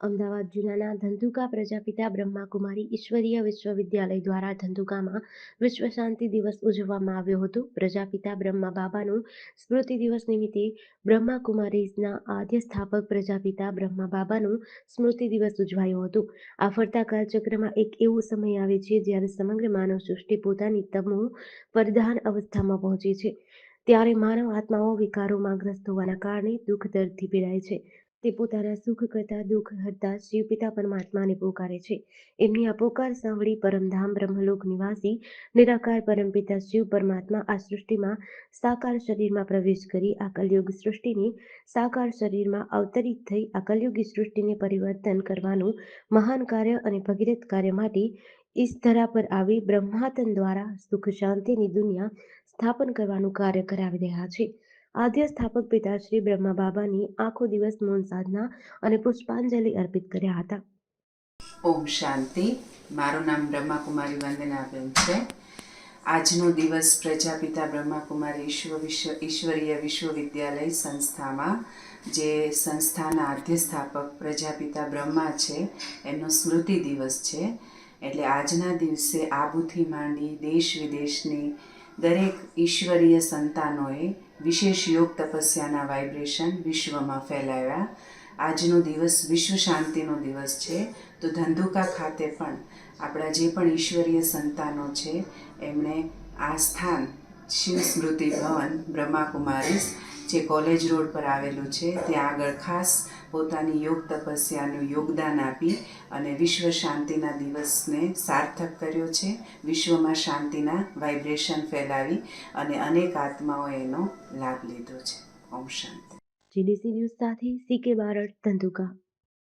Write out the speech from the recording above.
અમદાવાદ જિલ્લાના ધંધુકા પ્રજાપિતા બ્રહ્માકુમારી ઈશ્વરીય વિશ્વવિદ્યાલય દ્વારા ધંધુકામાં વિશ્વ શાંતિ દિવસ ઉજવવામાં આવ્યો હતો. પ્રજાપિતા બ્રહ્મા બાબાનું સ્મૃતિ દિવસ નિમિત્તે બ્રહ્માકુમારીના આદ્ય સ્થાપક પ્રજાપિતા બ્રહ્મા બાબાનું સ્મૃતિ દિવસ ઉજવાયો હતો. આ ફરતા કાળચક્રમાં એક એવો સમય આવે છે જ્યારે સમગ્ર માનવ સૃષ્ટિ પોતાની તમો પ્રધાન અવસ્થામાં પહોંચે છે. ત્યારે માનવ આત્માઓ વિકારોમાં ગ્રસ્ત હોવાના કારણે દુઃખ દર્દથી પીડાય છે. તે પોતાના સુખ કરતા દુઃખ હરતા શિવપિતા પરમાત્માને પોકારે છે. એમની આ પોકાર સાંભળી પરમધામ બ્રહ્મલોક નિવાસી, નિરાકાર પરમપિતા શિવ પરમાત્મા આ સૃષ્ટિમાં સાકાર શરીરમાં પ્રવેશ કરી આ કલયુગ સૃષ્ટિની સાકાર શરીરમાં અવતરિત થઈ આ કલયુગી સૃષ્ટિને પરિવર્તન કરવાનું મહાન કાર્ય અને ભગીરથ કાર્ય માટે ઈસ ધરા પર આવી બ્રહ્માતન દ્વારા સુખ શાંતિની દુનિયા સ્થાપન કરવાનું કાર્ય કરાવી રહ્યા છે. આદ્ય સ્થાપક પિતા શ્રી બ્રહ્મા બાબાની આખો દિવસ મૌન સાધના અને પુષ્પાંજલિ અર્પિત કર્યા હતા. ઓમ શાંતિ. મારું નામ બ્રહ્માકુમારી વંદનાબેન છે. આજનો દિવસ પ્રજાપિતા બ્રહ્માકુમારી ઈશ્વ વિશ્વ, ઈશ્વરીય વિશ્વવિદ્યાલય સંસ્થામાં, જે સંસ્થાના આદ્ય સ્થાપક પ્રજાપિતા બ્રહ્મા છે, એમનો સ્મૃતિ દિવસ છે. એટલે આજના દિવસે આબુથી માંડી દેશ વિદેશની દરેક ઈશ્વરીય સંતાનોએ વિશેષ યોગ તપસ્યાના વાઇબ્રેશન વિશ્વમાં ફેલાવ્યા. આજનો દિવસ વિશ્વ શાંતિનો દિવસ છે. તો ધંધુકા ખાતે પણ આપણા જે પણ ઈશ્વરીય સંતાનો છે, એમણે આ સ્થાન, શિવ સ્મૃતિ ભવન, બ્રહ્માકુમારીસ જે કોલેજ રોડ પર આવેલું છે, ત્યાં આગળ ખાસ પોતાની યોગ તપસ્યાનું યોગદાન આપી અને વિશ્વ શાંતિના દિવસને સાર્થક કર્યો છે. વિશ્વમાં શાંતિના વાઇબ્રેશન ફેલાવી અને અનેક આત્માઓએ એનો લાભ લીધો છે. ઓમ શાંતિ. જીડીસી ન્યૂઝ સાથે સી કે બારડ ધંધુકા.